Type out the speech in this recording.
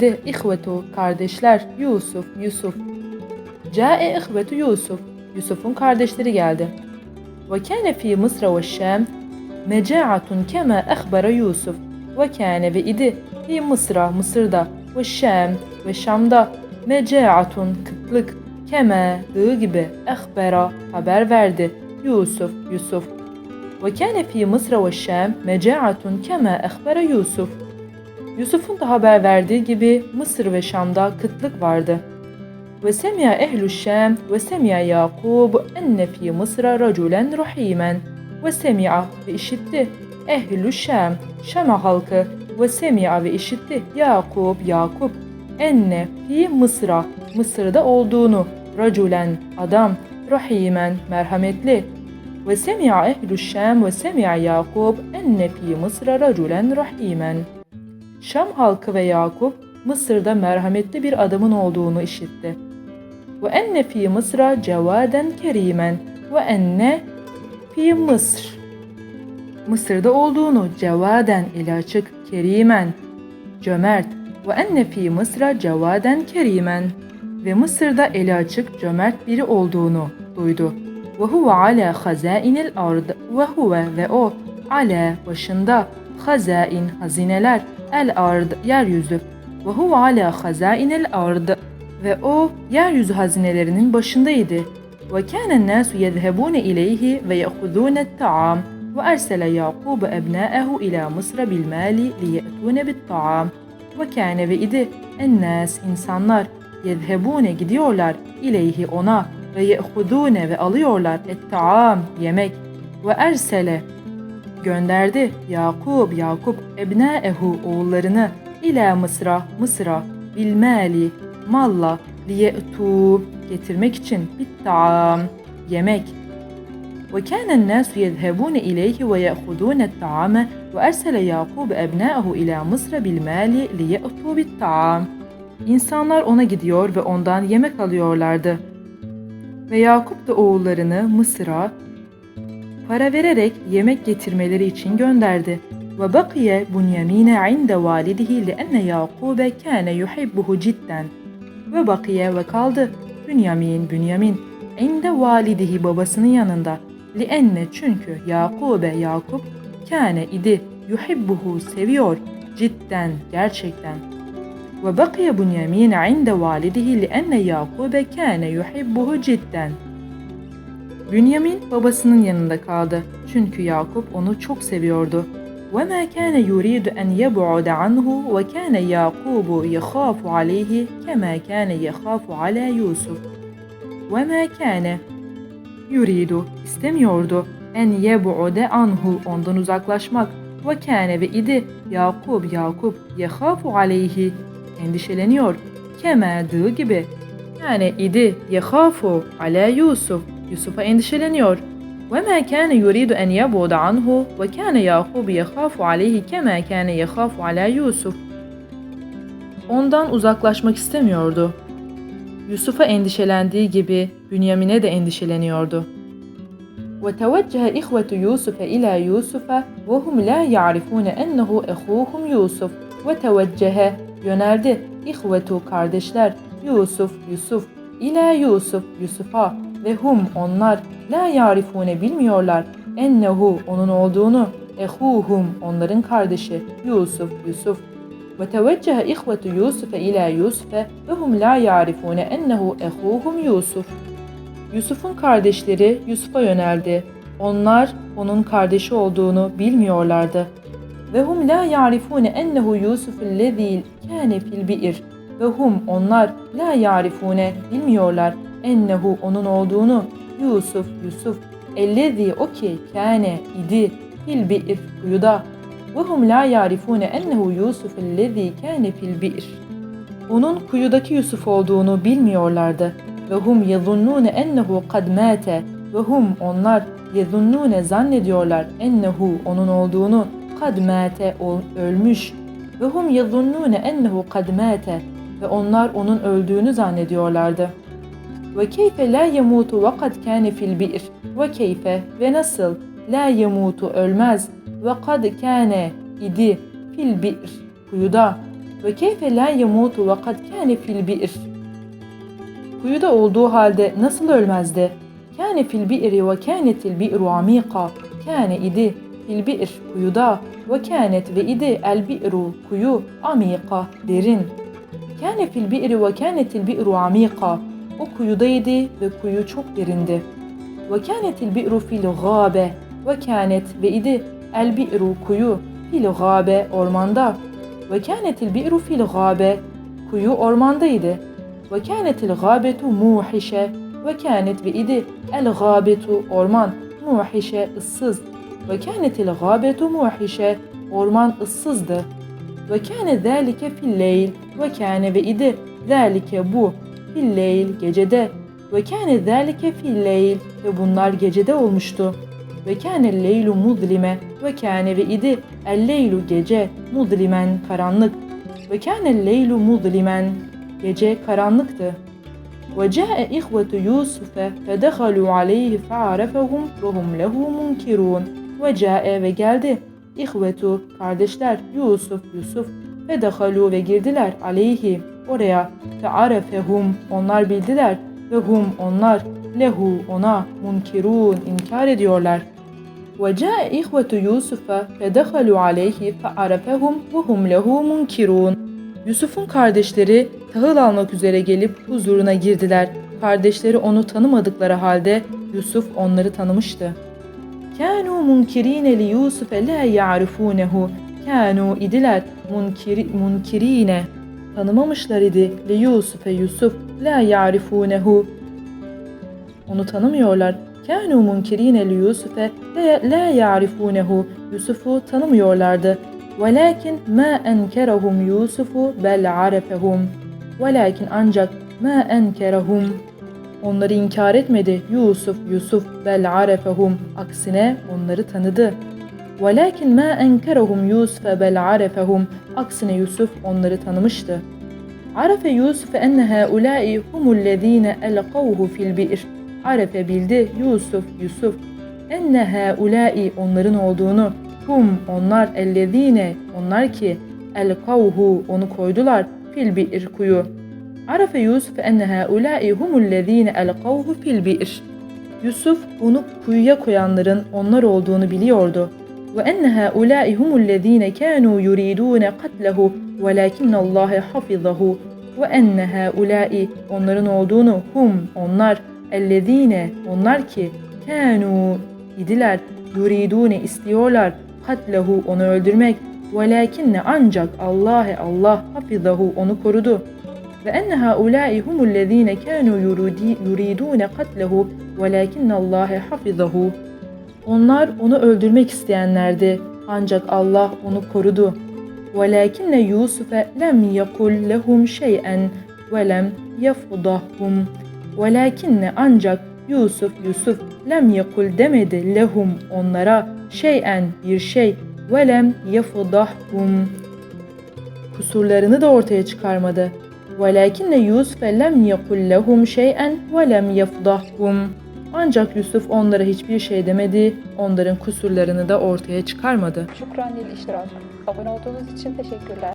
De ihvetu kardeşler Yusuf Yusuf. Ca'e ihvetu Yusuf. Yusuf'un kardeşleri geldi. Ve kâne fî Mısra ve Şam meca'atun kema ehbere Yusuf. Ve kâne ve idi fî Mısra Mısır'da ve Şam ve Şam'da meca'atun kıtlık kema dığı gibi ehbera haber verdi Yusuf Yusuf. Ve kâne fî Mısra ve Şam meca'atun kema ehbere Yusuf. Yusuf'un da haber verdiği gibi Mısır ve Şam'da kıtlık vardı. Ve semi'a ehlü Şam ve semi'a Yakub enne fi Mısır'a raculen rahimen. Ve semi'a ve işitti ehlü Şam, Şam halkı ve semi'a ve işitti Yakub, Yakup enne fi Mısır'a, Mısır'da olduğunu raculen, adam, rahimen, merhametli. Ve semi'a ehlü Şam ve semi'a Yakub enne fi Mısır'a raculen rahimen. Şam halkı ve Yakup Mısır'da merhametli bir adamın olduğunu işitti. Ve enne fi Mısır'a cevaden kerimen ve enne fi Mısır. Mısır'da olduğunu cevaden ile açık kerimen cömert ve enne fi Mısır'a cevaden kerimen ve Mısır'da eli açık cömert biri olduğunu duydu. Ve huve ala hazainil ard ve huve ve o ala başında hazain hazineler el ard yeryüzü. Ve huve ala hazainil ard. Ve o yeryüzü hazinelerinin başındaydı. Ve kânen nâsu yezhebûne ileyhi ve ye'hudûne ta'am ve ersele Yakub ebnâehu ila Mısır bil mâli liye'tûne bit ta'am ve kâne ve idi ennâs insanlar yezhebûne gidiyorlar ileyhi ona ve ye'hudûne ve alıyorlar et ta'am yemek. Ve ersele gönderdi Yakub Yakup ebnâehu oğullarını ila Mısır'a Mısır'a bil mâli malla liye'tû getirmek için bit ta'am yemek وكان الناس يذهبون إليه ويأخذون الطعام وأرسل يعقوب أبناءه إلى مصر بالمال ليأتوا بالطعام İnsanlar ona gidiyor ve ondan yemek alıyorlardı. Ve Yakup da oğullarını Mısır'a para vererek yemek getirmeleri için gönderdi. Ve bakiye Bunyamine inde validihi lienne Yakube kâne yuhibbuhu cidden. Ve bakiye ve kaldı Bünyamin, Bünyamin inde validihi babasının yanında. Lienne çünkü Yakube, Yakup kâne idi yuhibbuhu seviyor cidden, gerçekten. Ve bakiye Bunyamin inde validihi lienne Yakube kâne yuhibbuhu cidden. Bünyamin babasının yanında kaldı. Çünkü Yakup onu çok seviyordu. وما كان يريد أن يبعد عنه وكان يعقوب يخاف عليه كما كان يخاف على يوسف وما كان yuridu istemiyordu en yebu'de anhu ondan uzaklaşmak ve kâne ve idi Yakub Yakup yehafu aleyhi endişeleniyor kemerdığı gibi yani idi yehafu ala Yusuf Yusuf'a endişeleniyor ve ma kâne yuridu en yebu'de anhu ve kâne Yakub yehafu aleyhi kema kâne yehafu ala Yusuf ondan uzaklaşmak istemiyordu Yusuf'a endişelendiği gibi Bünyamin'e de endişeleniyordu. وتوجه إخوة يوسف إلى يوسف وهم لا يعرفون أنه أخوهم يوسف وتوجه yöneldi ihvetu kardeşler Yusuf Yusuf ila Yusuf Yusuf'a ve hum onlar la yarifune bilmiyorlar ennehu onun olduğunu ehuhum onların kardeşi Yusuf Yusuf ve teveccühe ihvetu Yusuf'e ile Yusuf'e ve hum la yarifune ennehu ehuhum Yusuf. Yusuf'un kardeşleri Yusuf'a yöneldi. Onlar onun kardeşi olduğunu bilmiyorlardı. Ve hum la yarifune ennehu Yusuf'un lezil kâne fil bi'ir. Ve hum onlar la yarifune bilmiyorlar ennehu onun olduğunu Yusuf Yusuf ellezî o ki kâne idi fil bi'r kuyuda ve hum la yarifune ennehu Yusuf ellezî kâne fil bi'r. Onun kuyudaki Yusuf olduğunu bilmiyorlardı. Ve hum yezunnûne ennehu kad mâte. Ve hum onlar yezunnûne zannediyorlar ennehu onun olduğunu kad mâte ölmüş. Ve hum yezunnûne ennehu kad mâte. Ve onlar onun öldüğünü zannediyorlardı.'' Ve keyfe la yemutu ve kad kâne fil bi'r ve keyfe nasıl ölmez ve kad kâne idi fil bi'r kuyuda Ve keyfe la yemutu ve kad kâne. Kuyuda olduğu halde nasıl ölmezdi? Kâne fil bi'ri ve kânetil bi'ru amîka. İdi fil bi'r kuyuda ve ve idi el kuyu amîka derin. Kâne fil bi'ri ve kânetil bi'ru. O kuyudaydı ve kuyu çok derindi. Ve kânetil bi'ru fil gâbe. Ve kânet ve idi el bi'ru kuyu fil gâbe ormanda. Ve kânetil bi'ru fil gâbe. Kuyu ormandaydı. Ve kânetil gâbetu muhişe. Ve kânet ve idi el gâbetu orman muhişe ıssız. Ve kânetil gâbetu muhişe. Orman ıssızdı. Ve kâne zâlike fil leyl. Ve kâne ve idi zâlike bu filleyl gecede ve kâne zâlike filleyl ve bunlar gecede olmuştu. Ve kâne leylu muzlime ve kâne ve idi el leylu gece muzlimen karanlık. Ve kâne leylu muzlimen gece karanlıktı. Ve câe ihvetu Yusuf'e fedehalu aleyhi fe'arefehum ve hum lehu munkirun. Ve câe ve geldi. İhvetu kardeşler Yusuf Yusuf fedehalu ve girdiler aleyhi oraya fe arefehum onlar bildiler ve hum onlar lehu ona munkirun inkar ediyorlar. Ve ca'e ihvetu Yusuf'a fedehalu aleyhi fe arefehum ve hum lehu munkirun. Yusuf'un kardeşleri tahıl almak üzere gelip huzuruna girdiler. Kardeşleri onu tanımadıkları halde Yusuf onları tanımıştı. Kânû munkirîne li Yusuf'e lâ ya'rifûnehu. Kânû idiler munkiri, munkirîne Tanımamışlar idi li Yusuf'e Yusuf la ya'rifunehu. Onu tanımıyorlar. Kânû munkirîne li Yusuf'e la, ya'rifunehu. Yusuf'u tanımıyorlardı. Velakin ma enkerahum Yusufu bel arefehum. Velakin ancak ma enkerahum onları inkar etmedi Yusuf Yusuf bel arefehum aksine onları tanıdı. Velakin ma enkerahum Yusuf bel arefehum aksine Yusuf onları tanımıştı. Arefe Yusuf enne haulâi humullezîne elqavhu fil bi'r. Arefe bildi Yusuf Yusuf enne haulâi onların olduğunu hum onlar ellezîne onlar ki elkavhu onu koydular fil bi'r kuyu. Arafe Yusuf enne haulâi humullezîne elkavhu fil bi'r. Yusuf onu kuyuya koyanların onlar olduğunu biliyordu. Ve enne haulâi humullezîne kânû yuridûne katlehu velâkinnallâhe hafizahu. Ve enne haulâi onların olduğunu hum onlar ellezîne onlar ki kânû idiler yuridûne istiyorlar katlehu onu öldürmek velakinne ancak Allah'e Allah hafizahu onu korudu. Ve enne haulâi humullezîne kânû yuridûne katlehu velakinne Allah'e hafizahu. Onlar onu öldürmek isteyenlerdi ancak Allah onu korudu. Yusuf'e lem yekul lehum şey'en ve lem yafudahum. Velakinne ancak Yusuf Yusuf lem yekul demedi lehum onlara şey'en bir şey ve lem yafudahum. Kusurlarını da ortaya çıkarmadı. Velakinne Yusuf lem yekul lehum şey'en ve lem yafudahum. Ancak Yusuf onlara hiçbir şey demedi, onların kusurlarını da ortaya çıkarmadı. Şükran lil iştirak. Abone olduğunuz için teşekkürler.